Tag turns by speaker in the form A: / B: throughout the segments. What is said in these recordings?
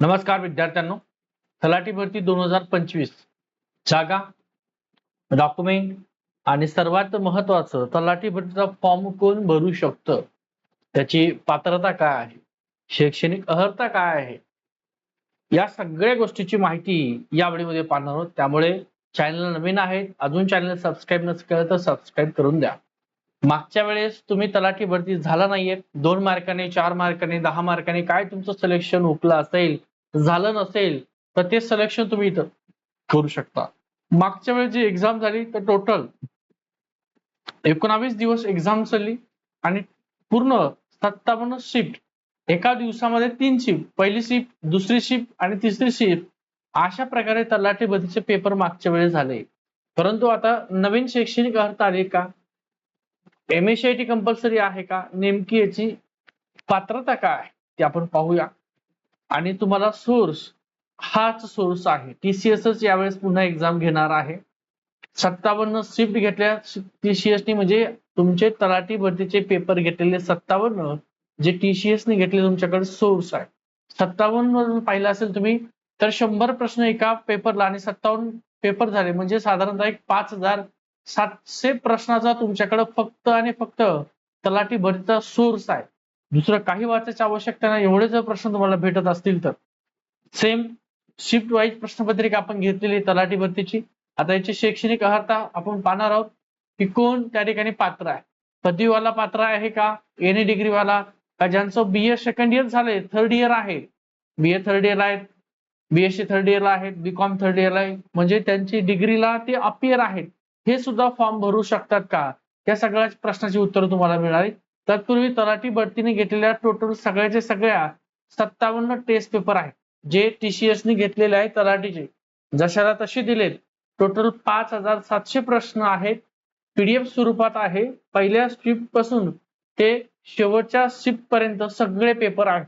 A: नमस्कार विद्यार्थ्यांनो. तलाठी भरती दोन हजार पंचवीस. जागा डॉक्युमेंट आणि सर्वात महत्वाचं तलाठी भरतीचा फॉर्म कोण भरू शकतं? त्याची पात्रता काय आहे? शैक्षणिक अर्हता काय आहे? या सगळ्या गोष्टीची माहिती या व्हिडिओमध्ये पाहणार आहोत. त्यामुळे चॅनल नवीन आहेत अजून चॅनल सबस्क्राईब नसेल केलं तर सबस्क्राईब करून द्या. मागच्या वेळेस तुम्ही तलाठी भरती झाला नाहीये. दोन मार्काने चार मार्काने दहा मार्काने काय तुमचं सिलेक्शन हुकलं असेल झालं नसेल तर ते सिलेक्शन तुम्ही इथं करू शकता. मागच्या वेळेस जी एक्झाम झाली तर टोटल एकोणावीस दिवस एक्झाम चालली आणि पूर्ण सत्तावन्न शिफ्ट एका दिवसामध्ये तीन शिफ्ट पहिली शिफ्ट दुसरी शिफ्ट आणि तिसरी शिफ्ट अशा प्रकारे तलाठी भरतीचे पेपर मागच्या वेळेस झाले. परंतु आता नवीन शैक्षणिक अर्थ आले का? एम एस टी कंपल्सरी आहे का? नेमकी याची पात्रता काय ते आपण पाहूया. आणि तुम्हाला सोर्स हाच सोर्स आहे. टीसीएसच यावेळेस पुन्हा एक्झाम घेणार आहे. सत्तावन्न शिफ्ट घेतल्या टीसीएस नी म्हणजे तुमचे तलाठी भरतीचे पेपर घेतलेले सत्तावन्न जे टीसीएस ने घेतले तुमच्याकडे सोर्स आहे. सत्तावन्न वरून पाहिलं असेल तुम्ही तर शंभर प्रश्न एका पेपरला आणि सत्तावन्न पेपर झाले. म्हणजे साधारणतः एक पाच हजार सातशे प्रश्नाचा तुमच्याकडे फक्त आणि फक्त तलाठी भरतीचा सोर्स आहे. दुसरं काही वाचायची आवश्यकता नाही. एवढे जर प्रश्न तुम्हाला भेटत असतील तर. सेम शिफ्ट वाईज प्रश्नपत्रिका आपण घेतलेली तलाठी भरतीची. आता याची शैक्षणिक अर्हता आपण पाहणार आहोत की कोण त्या ठिकाणी पात्र आहे. पदवीवाला पात्र आहे का? एन डिग्री वाला? का ज्यांचं बी ए सेकंड इयर झालंय थर्ड इयर आहे? बी ए थर्ड इयर आहेत. बीएससी थर्ड इयरला आहेत. बी कॉम थर्ड इयरला आहे म्हणजे त्यांची डिग्रीला ते अपियर आहेत. हे सुद्धा फॉर्म भरू शकतात का? या सगळ्याच प्रश्नाची उत्तरं तुम्हाला मिळाली. तत्पूर्वी तलाठी भरतीने घेतलेल्या टोटल सगळ्याच्या सगळ्या सत्तावन्न टेस्ट पेपर आहेत. जे टीसीएसने घेतलेले आहे तलाठीचे. जशाला तसे दिलेत. टोटल पाच हजार सातशे प्रश्न आहेत. पीडीएफ स्वरूपात आहे. पहिल्या शिफ्टपासून ते शेवटच्या शिफ्ट पर्यंत सगळे पेपर आहेत.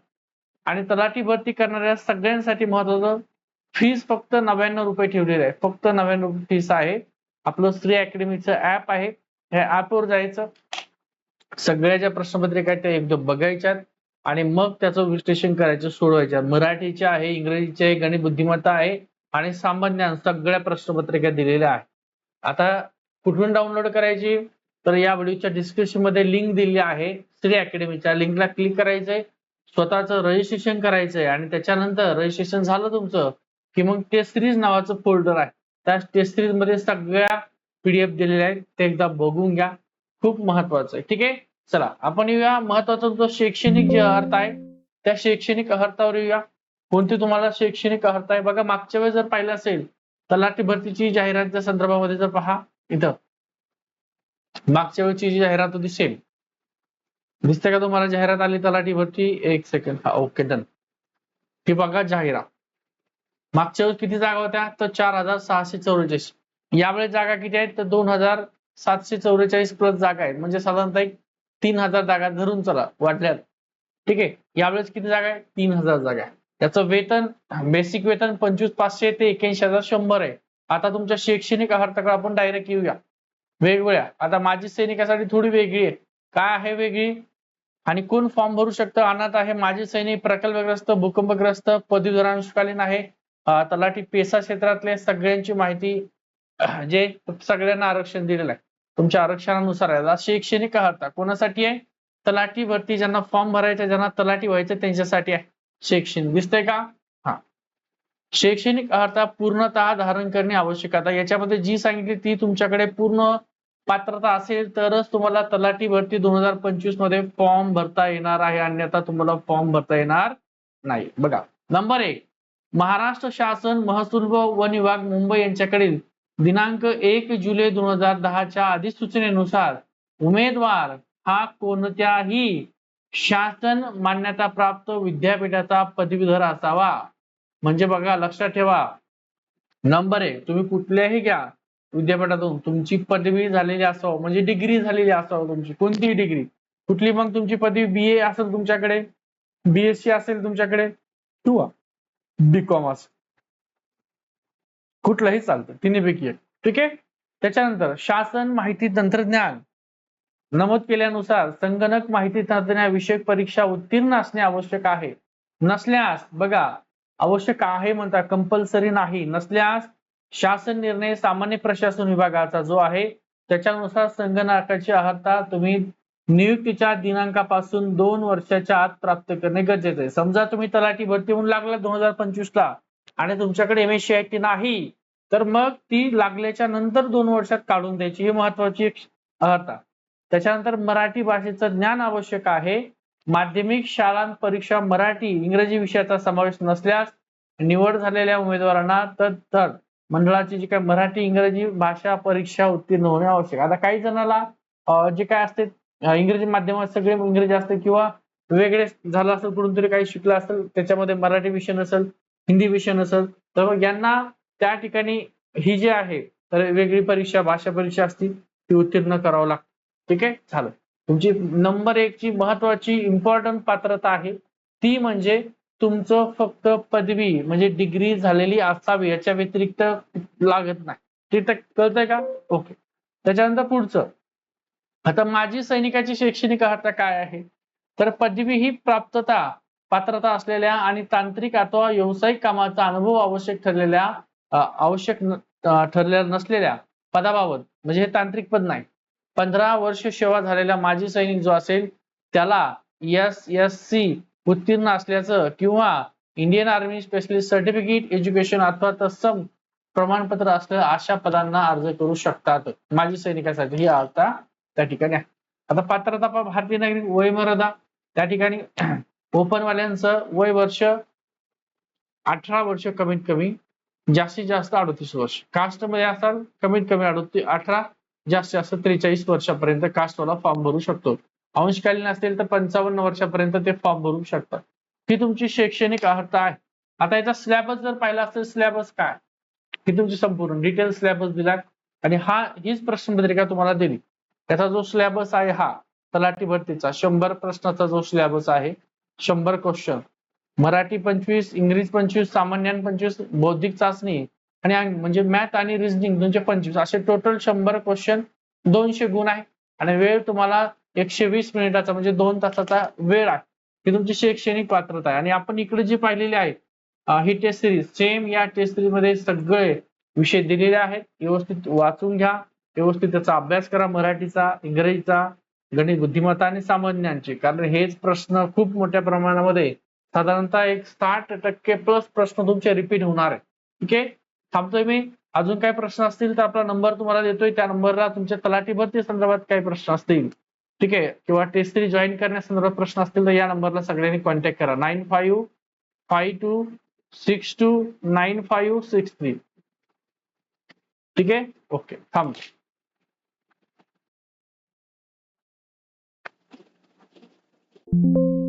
A: आणि तलाठी भरती करणाऱ्या सगळ्यांसाठी महत्वाचं फीस फक्त नव्याण्णव रुपये ठेवलेले आहे फक्त नव्याण्णव रुपये फीस आहे. आपलं श्री अकॅडमीचं ऍप आहे. ह्या ऍपवर जायचं. सगळ्या ज्या प्रश्नपत्रिका आहेत त्या एकदम बघायच्यात आणि मग त्याचं विश्लेषण करायचं सोडवायच्या मराठीचे आहे इंग्रजीचे आहे गणित बुद्धिमत्ता आहे आणि सामान्य सगळ्या प्रश्नपत्रिका दिलेल्या आहेत. आता कुठून डाउनलोड करायची? तर या व्हिडिओच्या डिस्क्रिप्शनमध्ये लिंक दिली आहे श्री अकॅडमीच्या लिंकला क्लिक करायचंय स्वतःचं रजिस्ट्रेशन करायचंय आणि त्याच्यानंतर रजिस्ट्रेशन झालं तुमचं की मग टेस्ट सिरीज नावाचं फोल्डर आहे. त्या टेस्ट सिरीजमध्ये सगळ्या पीडीएफ दिलेल्या आहेत ते एकदा बघून घ्या. खूप महत्वाचं आहे. ठीक आहे? चला आपण येऊया. महत्त्वाचा जो शैक्षणिक जे अर्थ आहे त्या शैक्षणिक अर्थावर येऊया. कोणती तुम्हाला शैक्षणिक अर्थ आहे? बघा मागच्या वेळेस जर पाहिलं असेल तलाठी भरतीची जाहिरातच्या संदर्भामध्ये जर पहा इथं. मागच्या वेळची जी जाहिरात होती सेम दिसते का तुम्हाला? जाहिरात आली तलाठी भरती एक सेकंड हा ओके डन ही बघा जाहिरात. मागच्या वेळेस किती जागा होत्या? तर चार हजार सहाशे चौवेचाळीस. यावेळेस जागा किती आहेत? तर दोन हजार सातशे चौवेचाळीस प्लस जागा आहेत. म्हणजे साधारणतः एक तीन हजार जागा धरून चला वाटल्यात. ठीक आहे? यावेळेस किती जागा आहे तीन हजार जागा आहे त्याचं वेतन बेसिक वेतन पंचवीस पाचशे ते एक्याऐंशी हजार शंभर आहे. आता तुमच्या शैक्षणिक अर्थाकडे आपण डायरेक्ट येऊया. वेगवेगळ्या. आता माझी सैनिकासाठी थोडी वेगळी आहे. काय आहे वेगळी? आणि कोण फॉर्म भरू शकतं? अनाथ आहे माजी सैनिक प्रकल्पग्रस्त भूकंपग्रस्त पदवीधरांशकालीन आहे. तलाठी पेसा क्षेत्रातले सगळ्यांची माहिती जे सगळ्यांना आरक्षण दिलेलं आहे. तुमच्या आरक्षणानुसार आहे. शैक्षणिक अर्थ कोणासाठी आहे? तलाठी भरती ज्यांना फॉर्म भरायचा ज्यांना तलाठी व्हायचं त्यांच्यासाठी आहे. शैक्षणिक. दिसतंय का? हा. शैक्षणिक अर्हता पूर्णतः धारण करणे आवश्यक आता याच्यामध्ये जी सांगितली ती तुमच्याकडे पूर्ण पात्रता असेल तरच तुम्हाला तलाठी भरती दोन हजार पंचवीसमध्ये फॉर्म भरता येणार आहे. अन्यथा तुम्हाला फॉर्म भरता येणार नाही. बघा. नंबर एक. महाराष्ट्र शासन महसूल व वन विभाग मुंबई यांच्याकडील दिनांक एक जुलै दोन हजार दहाच्या अधिसूचनेनुसार उमेदवार हा कोणत्याही शासन मान्यता प्राप्त विद्यापीठाचा पदवीधर असावा. म्हणजे बघा लक्षात ठेवा. नंबर एक तुम्ही कुठल्याही घ्या. विद्यापीठातून तुमची पदवी झालेली असावं म्हणजे डिग्री झालेली असावं तुमची कोणतीही डिग्री. कुठली मग तुमची पदवी? बी ए असेल तुमच्याकडे? बीएससी असेल तुमच्याकडे? किंवा बी कॉम असेल. कुठलंही चालतं तिन्हीपैकी एक. ठीक आहे? त्याच्यानंतर शासन माहिती तंत्रज्ञान. नमूद केल्यानुसार संगणक माहिती तंत्रज्ञान विषयक परीक्षा उत्तीर्ण असणे आवश्यक आहे. नसल्यास बघा आवश्यक आहे म्हणता कंपल्सरी नाही. नसल्यास शासन निर्णय सामान्य प्रशासन विभागाचा जो आहे त्याच्यानुसार संगणकाची अर्हता तुम्ही नियुक्तीच्या दिनांकापासून दोन वर्षाच्या आत प्राप्त करणे गरजेचे आहे. समजा तुम्ही तलाठी भरती होऊन लागला दोन हजार पंचवीस ला आणि तुमच्याकडे M S C I T नाही तर मग ती लागल्याच्या नंतर दोन वर्षात काढून द्यायची. ही महत्वाची एक अर्हता त्याच्यानंतर मराठी भाषेचं ज्ञान आवश्यक आहे. माध्यमिक शाळां परीक्षा मराठी इंग्रजी विषयाचा समावेश नसल्यास निवड झालेल्या उमेदवारांना तर तर मंडळाची जी काय मराठी इंग्रजी भाषा परीक्षा उत्तीर्ण होणे आवश्यक. आता काही जणाला जे काय असते इंग्रजी माध्यमात सगळे इंग्रजी असते किंवा वेगळे झालं असेल कुठून तरी काही शिकलं असेल त्याच्यामध्ये मराठी विषय नसेल हिंदी विषय नसेल तर मग यांना त्या ठिकाणी ही जी आहे तर वेगळी परीक्षा भाषा परीक्षा असती ती उत्तीर्ण करावं लागतं. ठीक आहे? झालं. तुमची नंबर एक ची महत्वाची इम्पॉर्टंट पात्रता आहे ती म्हणजे तुमचं फक्त पदवी म्हणजे डिग्री झालेली असावी याच्या व्यतिरिक्त लागत नाही. ते कळतंय का? ओके त्याच्यानंतर पुढचं. आता माजी सैनिकाची शैक्षणिक अर्हता काय आहे? तर पदवी ही प्राप्तता पात्रता असलेल्या आणि तांत्रिक अथवा व्यावसायिक कामाचा अनुभव आवश्यक ठरलेल्या आवश्यक ठरलेल्या नसलेल्या पदाबाबत म्हणजे हे तांत्रिक पद नाही. पंधरा वर्ष सेवा झालेला माजी सैनिक जो असेल त्याला एस एस सी उत्तीर्ण असल्याचं किंवा Indian army specialist certificate education अथवा तत्सम प्रमाणपत्र असलेल्या अशा पदांना अर्ज करू शकतात माजी सैनिकासाठी. ही आता त्या ठिकाणी आता पात्रता भारतीय नागरिक वयमर्यादा त्या ठिकाणी ओपन वाल्यांचं वय वर्ष अठरा वर्ष कमीत कमी जास्तीत जास्त अडतीस वर्ष. कास्टमध्ये असाल कमीत कमी अडतीस अठरा जास्तीत जास्त त्रेचाळीस वर्षापर्यंत कास्टवाला फॉर्म भरू शकतो. अंशकालीन असेल तर पंचावन्न वर्षापर्यंत ते फॉर्म भरू शकतात. ही तुमची शैक्षणिक अर्हता आहे. आता याचा स्लॅबस जर पाहिला असेल स्लॅबस काय? ही तुमची संपूर्ण डिटेल स्लॅबस दिला आणि हा हीच प्रश्नपत्रिका तुम्हाला दिली. त्याचा जो स्लॅबस आहे हा तलाठी भरतीचा शंभर प्रश्नाचा जो स्लॅबस आहे शंभर क्वेश्चन मराठी पंचवीस इंग्रजी पंचवीस सामान्य पंचवीस बौद्धिक चाचणी आणि म्हणजे मॅथ आणि रिझनिंग दोनशे पंचवीस. असे टोटल शंभर क्वेश्चन दोनशे गुण आहे. आणि वेळ तुम्हाला एकशे वीस मिनिटाचा म्हणजे दोन तासाचा वेळ आहे. ही तुमची शैक्षणिक पात्रता आहे. आणि आपण इकडे जी पाहिलेली आहे ही टेस्ट सिरीज सेम या टेस्ट सिरीजमध्ये सगळे विषय दिलेले आहेत. व्यवस्थित वाचून घ्या. व्यवस्थित त्याचा अभ्यास करा. मराठीचा इंग्रजीचा गणित बुद्धिमत्ता आणि सामान्यांचे. कारण हेच प्रश्न खूप मोठ्या प्रमाणामध्ये साधारणतः एक साठ टक्के प्लस प्रश्न तुमचे रिपीट होणार आहे ठीक आहे थांबतोय मी. अजून काही प्रश्न असतील तर आपला नंबर तुम्हाला देतोय. त्या नंबरला तुमच्या तलाठी भरती संदर्भात काही प्रश्न असतील. ठीक? आहे किंवा टेस्ट थ्री जॉईन करण्यासंदर्भात प्रश्न असतील तर या नंबरला सगळ्यांनी कॉन्टॅक्ट करा. Nine five five two six two nine five six three ठीक? आहे ओके थांबतो thank you